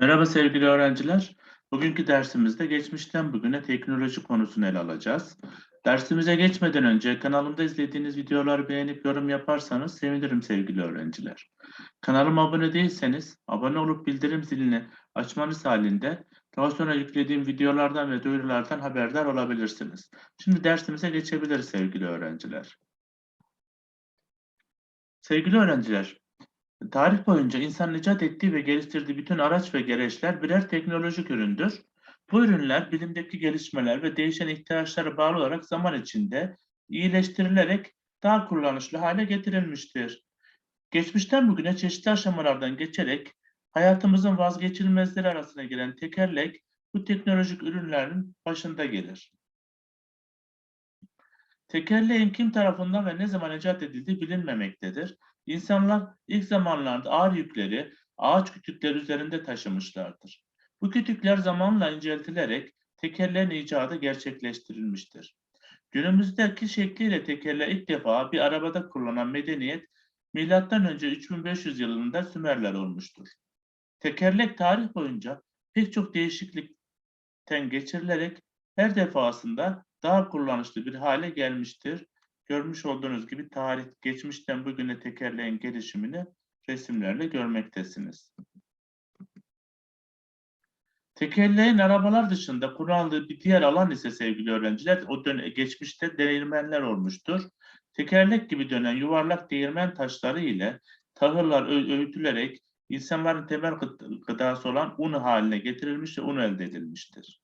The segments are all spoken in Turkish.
Merhaba sevgili öğrenciler. Bugünkü dersimizde geçmişten bugüne teknoloji konusunu ele alacağız. Dersimize geçmeden önce kanalımda izlediğiniz videoları beğenip yorum yaparsanız sevinirim sevgili öğrenciler. Kanalıma abone değilseniz abone olup bildirim zilini açmanız halinde daha sonra yüklediğim videolardan ve duyurulardan haberdar olabilirsiniz. Şimdi dersimize geçebiliriz sevgili öğrenciler. Sevgili öğrenciler, Tarih boyunca insan icat ettiği ve geliştirdiği bütün araç ve gereçler birer teknolojik üründür. Bu ürünler bilimdeki gelişmeler ve değişen ihtiyaçlara bağlı olarak zaman içinde iyileştirilerek daha kullanışlı hale getirilmiştir. Geçmişten bugüne çeşitli aşamalardan geçerek hayatımızın vazgeçilmezleri arasına giren tekerlek bu teknolojik ürünlerin başında gelir. Tekerleğin kim tarafından ve ne zaman icat edildiği bilinmemektedir. İnsanlar ilk zamanlarda ağır yükleri ağaç kütükleri üzerinde taşımışlardır. Bu kütükler zamanla inceltilerek tekerleğin icadı gerçekleştirilmiştir. Günümüzdeki şekliyle tekerleği ilk defa bir arabada kullanan medeniyet M.Ö. 3500 yılında Sümerler olmuştur. Tekerlek tarih boyunca pek çok değişiklikten geçirilerek her defasında daha kullanışlı bir hale gelmiştir Görmüş olduğunuz gibi tarih geçmişten bugüne tekerleğin gelişimini resimlerle görmektesiniz. Tekerleğin arabalar dışında kullanıldığı bir diğer alan ise sevgili öğrenciler, o dönem, geçmişte değirmenler olmuştur. Tekerlek gibi dönen yuvarlak değirmen taşları ile tahıllar öğütülerek insanların temel gıdası olan un haline getirilmiş ve un elde edilmiştir.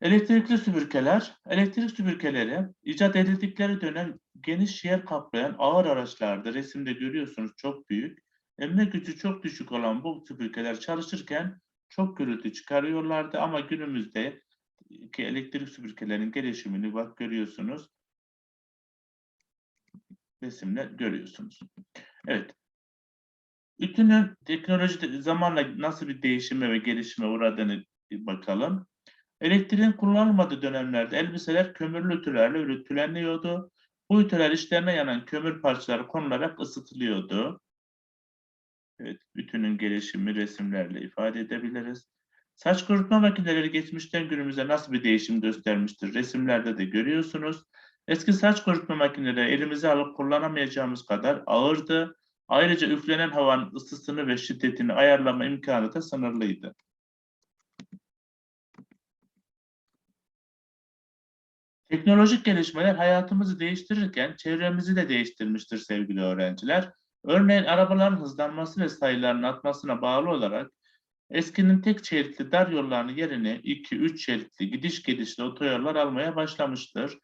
Elektrikli süpürgeler, elektrik süpürgeleri icat edildikleri dönem geniş yer kaplayan ağır araçlarda resimde görüyorsunuz çok büyük. Emme gücü çok düşük olan bu süpürgeler çalışırken çok gürültü çıkarıyorlardı ama günümüzde ki elektrik süpürgelerin gelişimini bak görüyorsunuz. Resimle görüyorsunuz. Evet. Ütünün teknoloji zamanla nasıl bir değişime ve gelişime uğradığını bakalım. Elektriğin kullanılmadığı dönemlerde elbiseler kömürlü ütülerle ütüleniyordu. Bu ütüler işlerine yanan kömür parçaları konularak ısıtılıyordu. Evet, bütünün gelişimi resimlerle ifade edebiliriz. Saç kurutma makineleri geçmişten günümüze nasıl bir değişim göstermiştir? Resimlerde de görüyorsunuz. Eski saç kurutma makineleri elimize alıp kullanamayacağımız kadar ağırdı. Ayrıca üflenen havanın ısısını ve şiddetini ayarlama imkanı da sınırlıydı. Teknolojik gelişmeler hayatımızı değiştirirken çevremizi de değiştirmiştir sevgili öğrenciler. Örneğin arabaların hızlanması ve sayılarının artmasına bağlı olarak eskinin tek şeritli dar yollarının yerine 2-3 şeritli gidiş gelişli otoyollar almaya başlamıştır.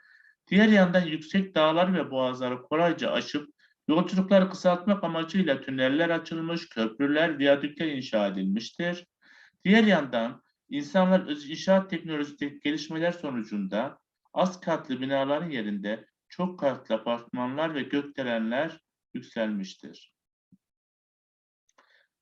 Diğer yandan yüksek dağlar ve boğazları kolayca aşıp yolculukları kısaltmak amacıyla tüneller açılmış, köprüler, viyadükler inşa edilmiştir. Diğer yandan insanlar inşaat teknolojisi gelişmeler sonucunda Az katlı binaların yerinde çok katlı apartmanlar ve gökdelenler yükselmiştir.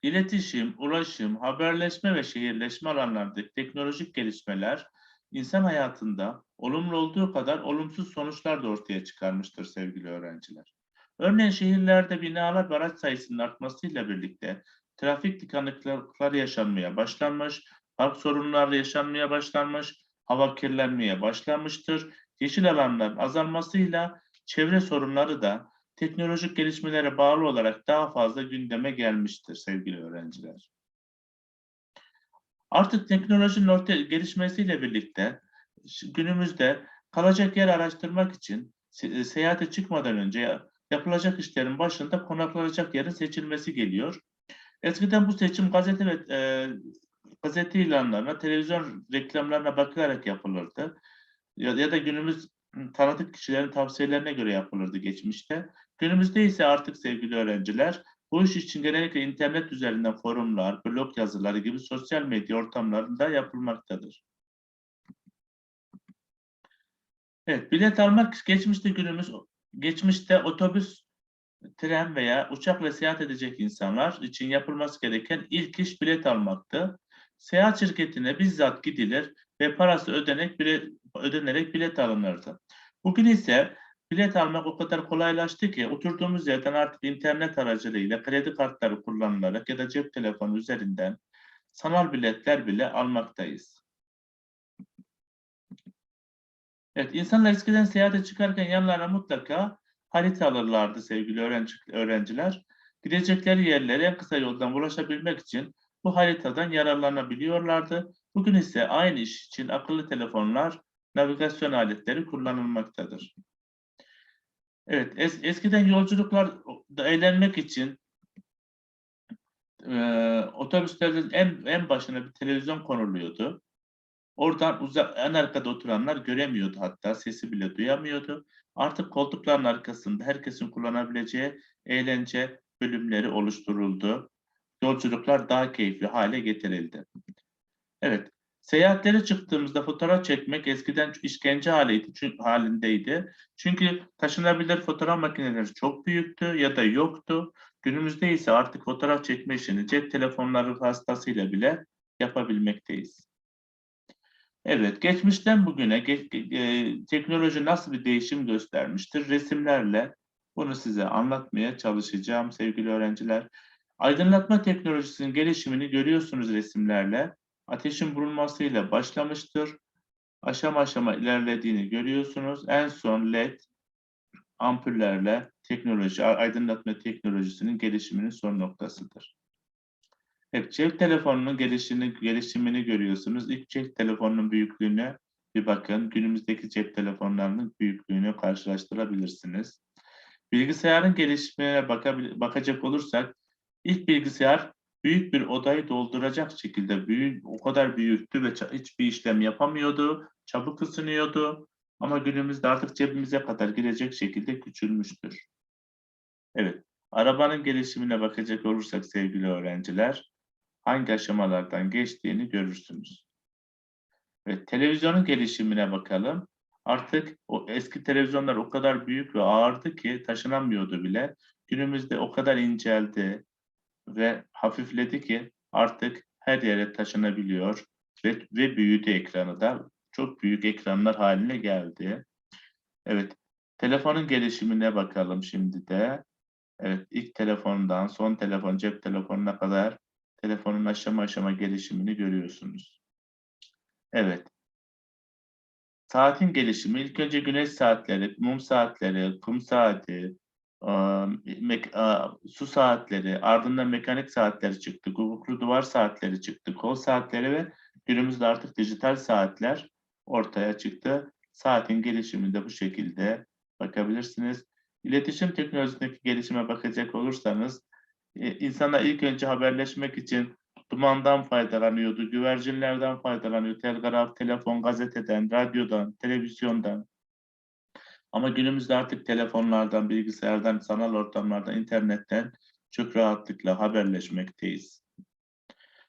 İletişim, ulaşım, haberleşme ve şehirleşme alanlarındaki teknolojik gelişmeler insan hayatında olumlu olduğu kadar olumsuz sonuçlar da ortaya çıkarmıştır sevgili öğrenciler. Örneğin şehirlerde binalar ve araç sayısının artmasıyla birlikte trafik tıkanıklıkları yaşanmaya başlanmış, park sorunları yaşanmaya başlanmış, hava kirlenmeye başlamıştır. Yeşil alanların azalmasıyla çevre sorunları da teknolojik gelişmelere bağlı olarak daha fazla gündeme gelmiştir sevgili öğrenciler. Artık teknolojinin ortaya gelişmesiyle birlikte günümüzde kalacak yer araştırmak için se seyahate çıkmadan önce yapılacak işlerin başında konaklanacak yerin seçilmesi geliyor. Eskiden bu seçim gazete ve e, gazete ilanlarına, televizyon reklamlarına bakarak yapılırdı. Ya, ya da günümüz tanıdık kişilerin tavsiyelerine göre yapılırdı geçmişte. Günümüzde ise artık sevgili öğrenciler bu iş için genellikle internet üzerinden forumlar, blog yazıları gibi sosyal medya ortamlarında yapılmaktadır. Evet, bilet almak geçmişte günümüz geçmişte otobüs, tren veya uçakla seyahat edecek insanlar için yapılması gereken ilk iş bilet almaktı. Seyahat şirketine bizzat gidilir ve parası ödenek bilet, ödenerek bilet alınırdı. Bugün ise bilet almak o kadar kolaylaştı ki oturduğumuz yerden artık internet aracılığıyla kredi kartları kullanılarak ya da cep telefonu üzerinden sanal biletler bile almaktayız. Evet, insanlar eskiden seyahate çıkarken yanlarına mutlaka harita alırlardı sevgili öğrenci, öğrenciler. Gidecekleri yerlere en kısa yoldan ulaşabilmek için bu haritadan yararlanabiliyorlardı. Bugün ise aynı iş için akıllı telefonlar, navigasyon aletleri kullanılmaktadır. Evet, es, eskiden yolculuklar da eğlenmek için e, otobüslerin en, en başına bir televizyon konuluyordu. Oradan uzak, en arkada oturanlar göremiyordu hatta, sesi bile duyamıyordu. Artık koltukların arkasında herkesin kullanabileceği eğlence bölümleri oluşturuldu. Yolculuklar daha keyifli hale getirildi. Evet, seyahatlere çıktığımızda fotoğraf çekmek eskiden işkence haliydi, halindeydi. Çünkü taşınabilir fotoğraf makineleri çok büyüktü ya da yoktu. Günümüzde ise artık fotoğraf çekme işini cep telefonları vasıtasıyla bile yapabilmekteyiz. Evet, geçmişten bugüne e, teknoloji nasıl bir değişim göstermiştir? Resimlerle bunu size anlatmaya çalışacağım sevgili öğrenciler. Aydınlatma teknolojisinin gelişimini görüyorsunuz resimlerle. Ateşin bulunmasıyla başlamıştır. Aşama aşama ilerlediğini görüyorsunuz. En son LED ampullerle teknoloji, aydınlatma teknolojisinin gelişiminin son noktasıdır. Evet, cep telefonunun gelişimini, gelişimini görüyorsunuz. İlk cep telefonunun büyüklüğüne bir bakın. Günümüzdeki cep telefonlarının büyüklüğünü karşılaştırabilirsiniz. Bilgisayarın gelişimine bakacak olursak, ilk bilgisayar büyük bir odayı dolduracak şekilde büyük, o kadar büyüktü ve hiçbir işlem yapamıyordu, çabuk ısınıyordu. Ama günümüzde artık cebimize kadar girecek şekilde küçülmüştür. Evet, arabanın gelişimine bakacak olursak sevgili öğrenciler, hangi aşamalardan geçtiğini görürsünüz. Evet, televizyonun gelişimine bakalım. Artık o eski televizyonlar o kadar büyük ve ağırdı ki taşınamıyordu bile. Günümüzde o kadar inceldi ve hafifledi ki artık her yere taşınabiliyor ve, ve büyüdü ekranı da. Çok büyük ekranlar haline geldi. Evet, telefonun gelişimine bakalım şimdi de. Evet, ilk telefondan son telefon, cep telefonuna kadar telefonun aşama aşama gelişimini görüyorsunuz. Evet. Saatin gelişimi ilk önce güneş saatleri, mum saatleri, kum saati, su saatleri, ardından mekanik saatleri çıktı, guguklu duvar saatleri çıktı, kol saatleri ve günümüzde artık dijital saatler ortaya çıktı. Saatin gelişiminde bu şekilde bakabilirsiniz. İletişim teknolojisindeki gelişime bakacak olursanız e, insanlar ilk önce haberleşmek için dumandan faydalanıyordu, güvercinlerden faydalanıyor, telgraf, telefon, gazeteden, radyodan, televizyondan. Ama günümüzde artık telefonlardan, bilgisayardan, sanal ortamlardan, internetten çok rahatlıkla haberleşmekteyiz.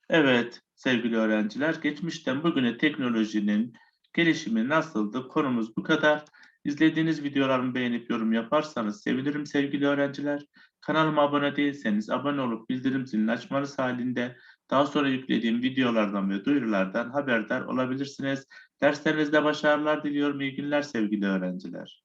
Evet sevgili öğrenciler, geçmişten bugüne teknolojinin gelişimi nasıldı? Konumuz bu kadar. İzlediğiniz videolarımı beğenip yorum yaparsanız sevinirim sevgili öğrenciler. Kanalıma abone değilseniz abone olup bildirim zilini açmanız halinde daha sonra yüklediğim videolardan ve duyurulardan haberdar olabilirsiniz. Derslerinizde başarılar diliyorum. İyi günler sevgili öğrenciler.